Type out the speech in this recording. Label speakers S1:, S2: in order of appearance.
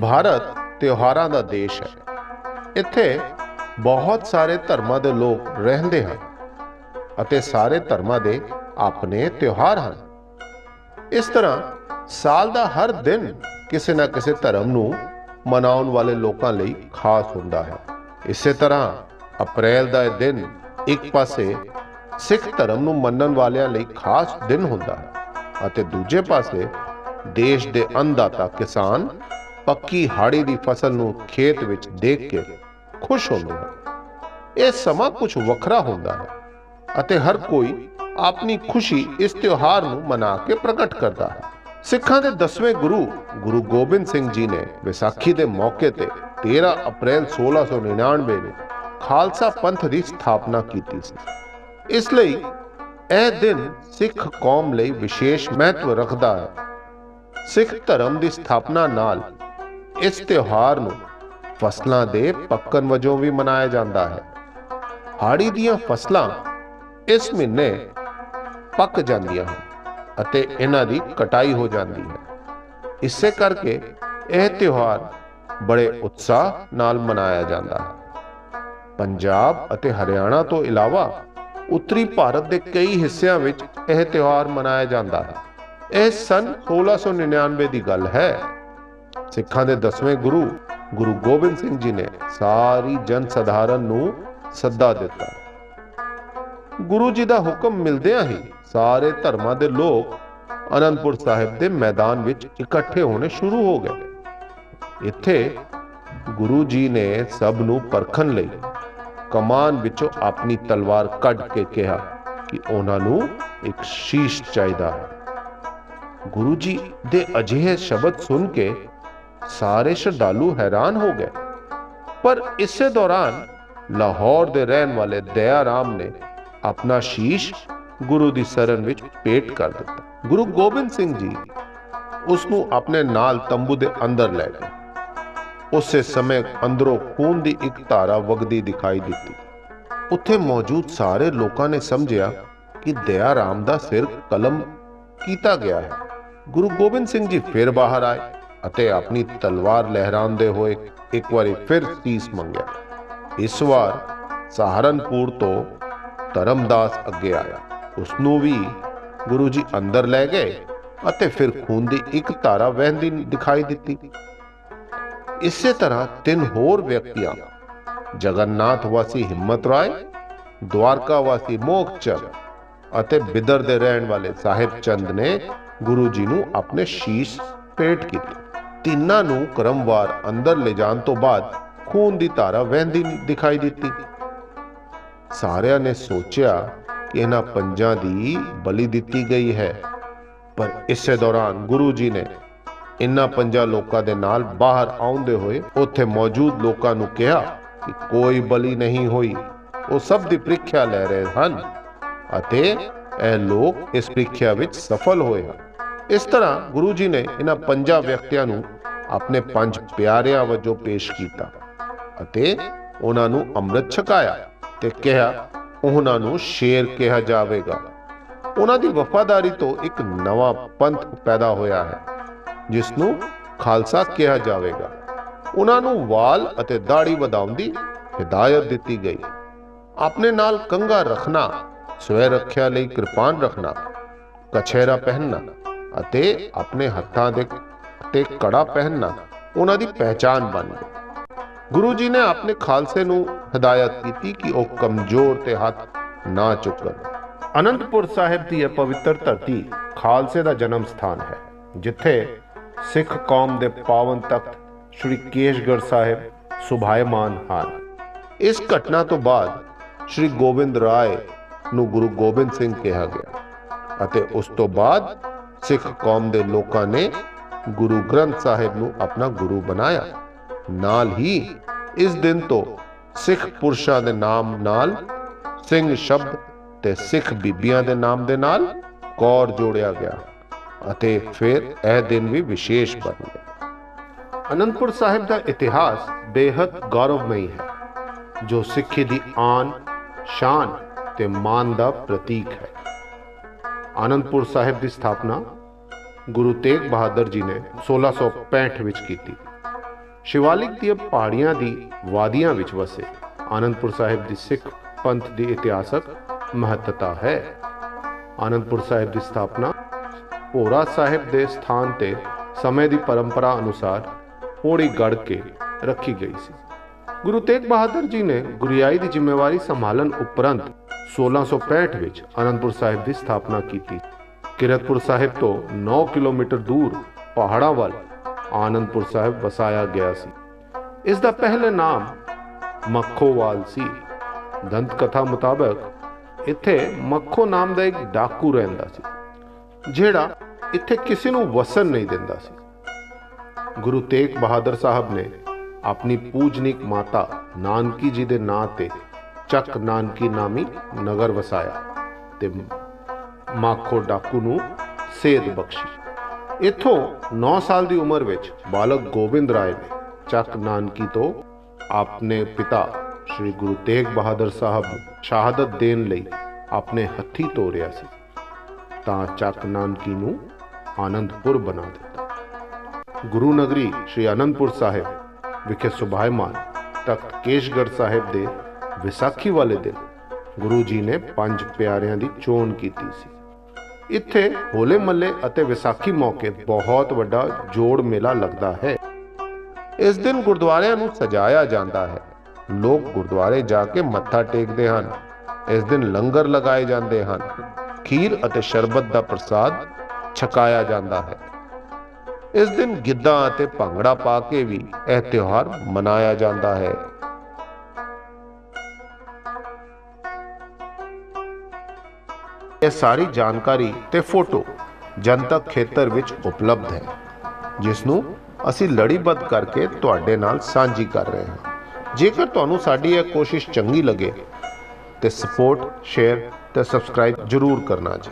S1: ਭਾਰਤ ਤਿਉਹਾਰਾਂ ਦਾ ਦੇਸ਼ ਹੈ। ਇੱਥੇ ਬਹੁਤ ਸਾਰੇ ਧਰਮਾਂ ਦੇ ਲੋਕ ਰਹਿੰਦੇ ਹਨ ਅਤੇ ਸਾਰੇ ਧਰਮਾਂ ਦੇ ਆਪਣੇ ਤਿਉਹਾਰ ਹਨ। ਇਸ ਤਰ੍ਹਾਂ ਸਾਲ ਦਾ ਹਰ ਦਿਨ ਕਿਸੇ ਨਾ ਕਿਸੇ ਧਰਮ ਨੂੰ ਮਨਾਉਣ ਵਾਲੇ ਲੋਕਾਂ ਲਈ ਖਾਸ ਹੁੰਦਾ ਹੈ। ਇਸੇ ਤਰ੍ਹਾਂ ਅਪ੍ਰੈਲ ਦਾ ਇਹ ਦਿਨ ਇੱਕ ਪਾਸੇ ਸਿੱਖ ਧਰਮ ਨੂੰ ਮੰਨਣ ਵਾਲਿਆਂ ਲਈ ਖਾਸ ਦਿਨ ਹੁੰਦਾ ਹੈ ਅਤੇ ਦੂਜੇ ਪਾਸੇ ਦੇਸ਼ ਦੇ ਅੰਨਦਾਤਾ ਕਿਸਾਨ ਪੱਕੀ ਹਾੜੀ ਦੀ ਫਸਲ ਨੂੰ ਖੇਤ ਵਿੱਚ ਦੇਖ ਕੇ ਖੁਸ਼ ਹੁੰਦੇ ਹਨ। ਇਹ ਸਮਾਂ ਕੁਝ ਵੱਖਰਾ ਹੁੰਦਾ ਹੈ ਅਤੇ ਹਰ ਕੋਈ ਆਪਣੀ ਖੁਸ਼ੀ ਇਸ ਤਿਉਹਾਰ ਨੂੰ ਮਨਾ ਕੇ ਪ੍ਰਗਟ ਕਰਦਾ ਹੈ। ਸਿੱਖਾਂ ਦੇ 10ਵੇਂ ਗੁਰੂ ਗੁਰੂ ਗੋਬਿੰਦ ਸਿੰਘ ਜੀ ਨੇ ਵਿਸਾਖੀ ਦੇ ਮੌਕੇ ਤੇ 13 ਅਪ੍ਰੈਲ 1699 ਨੂੰ ਖਾਲਸਾ ਪੰਥ ਦੀ ਸਥਾਪਨਾ ਕੀਤੀ ਸੀ। ਇਸ ਲਈ ਇਹ ਦਿਨ ਸਿੱਖ ਕੌਮ ਲਈ ਵਿਸ਼ੇਸ਼ ਮਹੱਤਵ ਰੱਖਦਾ ਹੈ। ਸਿੱਖ ਧਰਮ ਦੀ ਸਥਾਪਨਾ ਨਾਲ ਇਸ ਤਿਉਹਾਰ ਨੂੰ ਫਸਲਾਂ ਦੇ ਪੱਕਣ ਵਜੋਂ ਵੀ ਮਨਾਇਆ ਜਾਂਦਾ ਹੈ। ਹਾੜੀ ਦੀਆਂ ਫਸਲਾਂ ਇਸ ਮਹੀਨੇ ਪੱਕ ਜਾਂਦੀਆਂ ਹਨ ਅਤੇ ਇਹਨਾਂ ਦੀ ਕਟਾਈ ਹੋ ਜਾਂਦੀ ਹੈ। ਇਸੇ ਕਰਕੇ ਇਹ ਤਿਉਹਾਰ ਬੜੇ ਉਤਸ਼ਾਹ ਨਾਲ ਮਨਾਇਆ ਜਾਂਦਾ ਹੈ। ਪੰਜਾਬ ਅਤੇ ਹਰਿਆਣਾ ਤੋਂ ਇਲਾਵਾ ਉੱਤਰੀ ਭਾਰਤ ਦੇ ਕਈ ਹਿੱਸਿਆਂ ਵਿੱਚ ਇਹ ਤਿਉਹਾਰ ਮਨਾਇਆ ਜਾਂਦਾ ਹੈ। ਇਹ ਸਨ 1699 ਦੀ ਗੱਲ ਹੈ। ਸਿੱਖਾਂ ਦੇ 10ਵੇਂ ਗੁਰੂ ਗੁਰੂ ਗੋਬਿੰਦ ਸਿੰਘ ਜੀ ਨੇ ਸਾਰੀ ਜਨ ਸਧਾਰਨ ਨੂੰ ਸੱਦਾ ਦਿੱਤਾ। ਗੁਰੂ ਜੀ ਦਾ ਹੁਕਮ ਮਿਲਦਿਆਂ ਹੀ ਸਾਰੇ ਧਰਮਾਂ ਦੇ ਲੋਕ ਅਨੰਦਪੁਰ ਸਾਹਿਬ ਦੇ ਮੈਦਾਨ ਵਿੱਚ ਇਕੱਠੇ ਹੋਣੇ ਸ਼ੁਰੂ ਹੋ ਗਏ। ਇੱਥੇ ਗੁਰੂ ਜੀ ਨੇ ਸਭ ਨੂੰ ਪਰਖਣ ਲਈ ਕਮਾਨ ਵਿੱਚੋਂ ਆਪਣੀ ਤਲਵਾਰ ਕੱਢ ਕੇ ਕਿਹਾ ਕਿ ਉਹਨਾਂ ਨੂੰ ਇੱਕ ਸ਼ੀਸ਼ ਚਾਹੀਦਾ ਹੈ। ਗੁਰੂ ਜੀ ਦੇ ਅਜਿਹੇ ਸ਼ਬਦ ਸੁਣ ਕੇ ਸਾਰੇ ਸ਼ਰਧਾਲੂ ਹੈਰਾਨ ਹੋ ਗਏ। ਪਰ ਇਸੇ ਦੌਰਾਨ ਲਾਹੌਰ ਦੇ ਰਹਿਣ ਵਾਲੇ ਦਇਆ ਰਾਮ ਨੇ ਆਪਣਾ ਸ਼ੀਸ਼ ਗੁਰੂ ਦੀ ਸਰਨ ਵਿੱਚ ਪੇਟ ਕਰ ਦਿੱਤਾ। ਗੁਰੂ ਗੋਬਿੰਦ ਸਿੰਘ ਜੀ ਉਸ ਨੂੰ ਆਪਣੇ ਨਾਲ ਤੰਬੂ ਦੇ ਅੰਦਰ ਲੈ ਗਏ। ਉਸੇ ਸਮੇਂ ਅੰਦਰੋਂ ਖੂਨ ਦੀ ਇੱਕ ਧਾਰਾ ਵਗਦੀ ਦਿਖਾਈ ਦਿੱਤੀ। ਉੱਥੇ ਮੌਜੂਦ ਸਾਰੇ ਲੋਕਾਂ ਨੇ ਸਮਝਿਆ ਕਿ ਦਇਆ ਰਾਮ ਦਾ ਸਿਰ ਕਲਮ ਕੀਤਾ ਗਿਆ ਹੈ। ਗੁਰੂ ਗੋਬਿੰਦ ਸਿੰਘ ਜੀ ਫਿਰ ਬਾਹਰ ਆਏ ਅਤੇ ਆਪਣੀ ਤਲਵਾਰ ਲਹਿਰਾਉਂਦੇ ਹੋਏ ਇੱਕ ਵਾਰੀ ਫਿਰ ਸੀਸ ਮੰਗਿਆ। ਇਸ ਵਾਰ ਸਹਾਰਨਪੁਰ ਤੋਂ ਧਰਮਦਾਸ ਅੱਗੇ ਆਇਆ। ਉਸ ਨੂੰ ਵੀ ਗੁਰੂ ਜੀ ਅੰਦਰ ਲੈ ਗਏ ਅਤੇ ਫਿਰ ਖੂਨ ਦੀ ਇੱਕ ਧਾਰਾ ਵਹਿੰਦੀ ਦਿਖਾਈ ਦਿੱਤੀ। ਇਸੇ ਤਰ੍ਹਾਂ ਤਿੰਨ ਹੋਰ ਵਿਅਕਤੀਆਂ ਜਗਨਨਾਥ ਵਾਸੀ ਹਿੰਮਤ ਰਾਏ, ਦਵਾਰਕਾ ਵਾਸੀ ਮੋਖਚੰਦ ਅਤੇ ਬਿਦਰ ਦੇ ਰਹਿਣ ਵਾਲੇ ਸਾਹਿਬ ਚੰਦ ਨੇ ਗੁਰੂ ਜੀ ਨੂੰ ਆਪਣੇ ਸ਼ੀਸ਼ ਭੇਟ ਕੀਤੇ। ਤਿੰਨਾਂ ਨੂੰ ਕਰਮਵਾਰ ਅੰਦਰ ਲੈ ਜਾਣ ਤੋਂ ਬਾਅਦ ਖੂਨ ਦੀ ਧਾਰਾ ਵਹਿੰਦੀ ਦਿਖਾਈ ਦਿੱਤੀ। ਸਾਰਿਆਂ ਨੇ ਸੋਚਿਆ ਕਿ ਇਹਨਾਂ ਪੰਜਾਂ ਦੀ ਬਲੀ ਦਿੱਤੀ ਗਈ ਹੈ, ਪਰ ਇਸੇ ਦੌਰਾਨ ਗੁਰੂ ਜੀ ਨੇ ਇਨ੍ਹਾਂ ਪੰਜਾਂ ਲੋਕਾਂ ਦੇ ਨਾਲ ਬਾਹਰ ਆਉਂਦੇ ਹੋਏ ਉੱਥੇ ਮੌਜੂਦ ਲੋਕਾਂ ਨੂੰ ਕਿਹਾ ਕਿ ਕੋਈ ਬਲੀ ਨਹੀਂ ਹੋਈ। ਉਹ ਸਭ ਦੀ ਪ੍ਰੀਖਿਆ ਲੈ ਰਹੇ ਹਨ ਅਤੇ ਇਹ ਲੋਕ ਇਸ ਪ੍ਰੀਖਿਆ ਵਿੱਚ ਸਫਲ ਹੋਏ ਹਨ। ਇਸ ਤਰ੍ਹਾਂ ਗੁਰੂ ਜੀ ਨੇ ਇਹਨਾਂ ਪੰਜਾਂ ਵਿਅਕਤੀਆਂ ਨੂੰ ਆਪਣੇ ਪੰਜ ਪਿਆਰਿਆਂ ਵਜੋਂ ਪੇਸ਼ ਕੀਤਾ ਅਤੇ ਉਹਨਾਂ ਨੂੰ ਅੰਮ੍ਰਿਤ ਛਕਾਇਆ ਤੇ ਕਿਹਾ, ਉਹਨਾਂ ਨੂੰ ਸ਼ੇਰ ਕਿਹਾ ਜਾਵੇਗਾ। ਉਹਨਾਂ ਦੀ ਵਫਾਦਾਰੀ ਤੋਂ ਇੱਕ ਨਵਾਂ ਪੰਥ ਪੈਦਾ ਹੋਇਆ ਹੈ। ਜਿਸ ਨੂੰ ਖਾਲਸਾ ਕਿਹਾ ਜਾਵੇਗਾ। ਉਹਨਾਂ ਨੂੰ ਵਾਲ ਅਤੇ ਦਾੜੀ ਵਧਾਉਣ ਦੀ ਹਦਾਇਤ ਦਿੱਤੀ ਗਈ। ਆਪਣੇ ਨਾਲ ਕੰਗਾ ਰੱਖਣਾ, ਸਵੈ ਰੱਖਿਆ ਲਈ ਕਿਰਪਾਨ ਰੱਖਣਾ ਕਛੇਰਾ ਪਹਿਨਣਾ ਅਤੇ ਆਪਣੇ ਹੱਥਾਂ ਦੇ ਤੇ ਕੜਾ ਪਹਿਨਣਾ, ਉਹਨਾਂ ਦੀ ਪਹਿਚਾਨ ਬਣ ਗਈ ਗੁਰੂ ਜੀ ਨੇ ਆਪਣੇ ਖਾਲਸੇ ਨੂੰ ਹਦਾਇਤ ਕੀਤੀ ਕਿ ਉਹ ਕਮਜ਼ੋਰ ਤੇ ਹੱਥ ਨਾ ਚੁੱਕਣ। ਅਨੰਦਪੁਰ ਸਾਹਿਬ ਦੀ ਇਹ ਪਵਿੱਤਰ ਧਰਤੀ ਖਾਲਸੇ ਦਾ ਜਨਮ ਸਥਾਨ ਹੈ, ਜਿੱਥੇ ਸਿੱਖ ਕੌਮ ਦੇ ਪਾਵਨ ਤਖਤ ਸ੍ਰੀ ਕੇਸ਼ਗੜ੍ਹ ਸਾਹਿਬ ਸੁਭਾਇਮਾਨ ਹਨ। ਇਸ ਘਟਨਾ ਤੋਂ ਬਾਅਦ ਸ੍ਰੀ ਗੋਬਿੰਦ ਰਾਏ ਨੂੰ ਗੁਰੂ ਗੋਬਿੰਦ ਸਿੰਘ ਕਿਹਾ ਗਿਆ ਅਤੇ ਉਸ ਤੋਂ ਬਾਅਦ ਸਿੱਖ ਕੌਮ ਦੇ ਲੋਕਾਂ ਨੇ ਗੁਰੂ ਗ੍ਰੰਥ ਸਾਹਿਬ ਨੂੰ ਆਪਣਾ ਗੁਰੂ ਬਣਾਇਆ। ਨਾਲ ਹੀ ਇਸ ਦਿਨ ਤੋਂ ਸਿੱਖ ਪੁਰਸ਼ਾਂ ਦੇ ਨਾਮ ਨਾਲ, ਸਿੰਘ ਸ਼ਬਦ ਤੇ ਸਿੱਖ ਬੀਬੀਆਂ ਦੇ ਨਾਮ ਦੇ ਨਾਲ ਕੌਰ ਜੋੜਿਆ ਗਿਆ। ਅਤੇ ਫਿਰ ਇਹ ਦਿਨ ਵੀ ਵਿਸ਼ੇਸ਼ ਬਣ ਗਿਆ ਅਨੰਦਪੁਰ ਸਾਹਿਬ ਦਾ ਇਤਿਹਾਸ ਬੇहद ਗੌਰਵਮਈ ਹੈ, ਜੋ ਸਿੱਖੀ ਦੀ ਆਨ, ਸ਼ਾਨ ਤੇ ਮਾਨ ਦਾ ਪ੍ਰਤੀਕ ਹੈ। ਆਨੰਦਪੁਰ ਸਾਹਿਬ ਦੀ ਸਥਾਪਨਾ ਗੁਰੂ ਤੇਗ ਬਹਾਦਰ ਜੀ ਨੇ 1665 ਵਿੱਚ ਕੀਤੀ। ਸ਼ਿਵਾਲਿਕ ਦੀਆਂ ਪਹਾੜੀਆਂ ਦੀ ਵਾਦੀਆਂ ਵਿੱਚ ਵਸੇ। ਆਨੰਦਪੁਰ ਸਾਹਿਬ ਦੀ ਸਿੱਖ ਪੰਥ ਦੀ ਇਤਿਹਾਸਕ ਮਹੱਤਤਾ ਹੈ। ਆਨੰਦਪੁਰ ਸਾਹਿਬ ਦੀ ਸਥਾਪਨਾ ਭੋਰਾ ਸਾਹਿਬ ਦੇ ਸਥਾਨ ਤੇ ਸਮੇਂ ਦੀ ਪਰੰਪਰਾ ਅਨੁਸਾਰ ਪੌੜੀ ਗੜ ਕੇ ਰੱਖੀ ਗਈ ਸੀ। ਗੁਰੂ ਤੇਗ ਬਹਾਦਰ ਜੀ ਨੇ ਗੁਰਿਆਈ ਦੀ ਜ਼ਿੰਮੇਵਾਰੀ ਸੰਭਾਲਣ ਉਪਰੰਤ 1665 ਵਿੱਚ ਆਨੰਦਪੁਰ ਸਾਹਿਬ ਦੀ ਸਥਾਪਨਾ ਕੀਤੀ। ਕਿਰਤਪੁਰ ਸਾਹਿਬ ਤੋਂ 9 ਕਿਲੋਮੀਟਰ ਦੂਰ ਪਹਾੜਾਂ ਵੱਲ ਆਨੰਦਪੁਰ ਸਾਹਿਬ ਵਸਾਇਆ ਗਿਆ ਸੀ। ਇਸ ਦਾ ਪਹਿਲੇ ਨਾਮ ਮੱਖੋਵਾਲ ਸੀ। ਦੰਤ ਕਥਾ ਮੁਤਾਬਕ ਇੱਥੇ ਮੱਖੋ ਨਾਮ ਦਾ ਇੱਕ ਡਾਕੂ ਰਹਿੰਦਾ ਸੀ, ਜਿਹੜਾ ਇੱਥੇ ਕਿਸੇ ਨੂੰ ਵਸਣ ਨਹੀਂ ਦਿੰਦਾ ਸੀ। ਗੁਰੂ ਤੇਗ ਬਹਾਦਰ ਸਾਹਿਬ ਨੇ ਆਪਣੀ ਪੂਜਨੀਕ ਮਾਤਾ ਨਾਨਕੀ ਜੀ ਦੇ ਨਾਂ ਤੇ ਚੱਕ ਨਾਨਕੀ ਨਾਮੀ ਨਗਰ ਵਸਾਇਆ ਤੇ ਮਾਖੋ ਡਾਕੂ ਨੂੰ ਸੇਧ ਬਖਸ਼ੀ। ਇੱਥੋਂ 9 ਸਾਲ ਦੀ ਉਮਰ ਵਿੱਚ ਬਾਲਕ ਗੋਬਿੰਦ ਰਾਏ ਨੇ ਚੱਕ ਨਾਨਕੀ ਤੋਂ ਆਪਣੇ ਪਿਤਾ ਸ੍ਰੀ ਗੁਰੂ ਤੇਗ ਬਹਾਦਰ ਸਾਹਿਬ ਨੂੰ ਸ਼ਹਾਦਤ ਦੇਣ ਲਈ ਆਪਣੇ ਹੱਥੀ ਤੋਰਿਆ ਸੀ। ਤਾਂ ਚੱਕ ਨਾਨਕੀ ਨੂੰ ਆਨੰਦਪੁਰ ਬਣਾ ਦਿੱਤਾ ਗੁਰੂ ਨਗਰੀ ਸ੍ਰੀ ਅਨੰਦਪੁਰ ਸਾਹਿਬ ਵਿਖੇ ਸੁਭਾਇਮਾਨ ਤਖਤ ਕੇਸ਼ਗੜ੍ਹ ਸਾਹਿਬ ਦੇ ਵਿਸਾਖੀ ਵਾਲੇ ਦਿਨ ਗੁਰੂ ਜੀ ਨੇ ਪੰਜ ਪਿਆਰਿਆਂ ਦੀ ਚੋਣ ਕੀਤੀ ਸੀ ਇੱਥੇ ਹੋਲੇ ਮੱਲੇ ਅਤੇ ਵਿਸਾਖੀ ਮੌਕੇ ਬਹੁਤ ਵੱਡਾ ਜੋੜ ਮੇਲਾ ਲੱਗਦਾ ਹੈ ਇਸ ਦਿਨ ਗੁਰਦੁਆਰਿਆਂ ਨੂੰ ਸਜਾਇਆ ਜਾਂਦਾ ਹੈ ਲੋਕ ਗੁਰਦੁਆਰੇ ਜਾ ਕੇ ਮੱਥਾ ਟੇਕਦੇ ਹਨ ਇਸ ਦਿਨ ਲੰਗਰ ਲਗਾਏ ਜਾਂਦੇ ਹਨ ਖੀਰ ਅਤੇ ਸ਼ਰਬਤ ਦਾ ਪ੍ਰਸਾਦ ਛਕਾਇਆ ਜਾਂਦਾ ਹੈ। ਇਸ ਦਿਨ ਗਿੱਧਾ ਅਤੇ ਭੰਗੜਾ ਪਾ ਕੇ ਵੀ ਇਹ ਤਿਉਹਾਰ ਮਨਾਇਆ ਜਾਂਦਾ ਹੈ। ਇਹ ਸਾਰੀ ਜਾਣਕਾਰੀ ਤੇ ਫੋਟੋ ਜਨਤਕ ਖੇਤਰ ਵਿੱਚ ਉਪਲਬਧ ਹੈ, ਜਿਸ ਨੂੰ ਅਸੀਂ ਲੜੀਬੱਧ ਕਰਕੇ ਤੁਹਾਡੇ ਨਾਲ ਸਾਂਝੀ ਕਰ ਰਹੇ ਹਾਂ। ਜੇਕਰ ਤੁਹਾਨੂੰ ਸਾਡੀ ਇਹ ਕੋਸ਼ਿਸ਼ ਚੰਗੀ ਲੱਗੇ ਤੇ ਸਪੋਰਟ ਸ਼ੇਅਰ ਤੇ ਸਬਸਕ੍ਰਾਈਬ ਜ਼ਰੂਰ ਕਰਨਾ ਜੀ।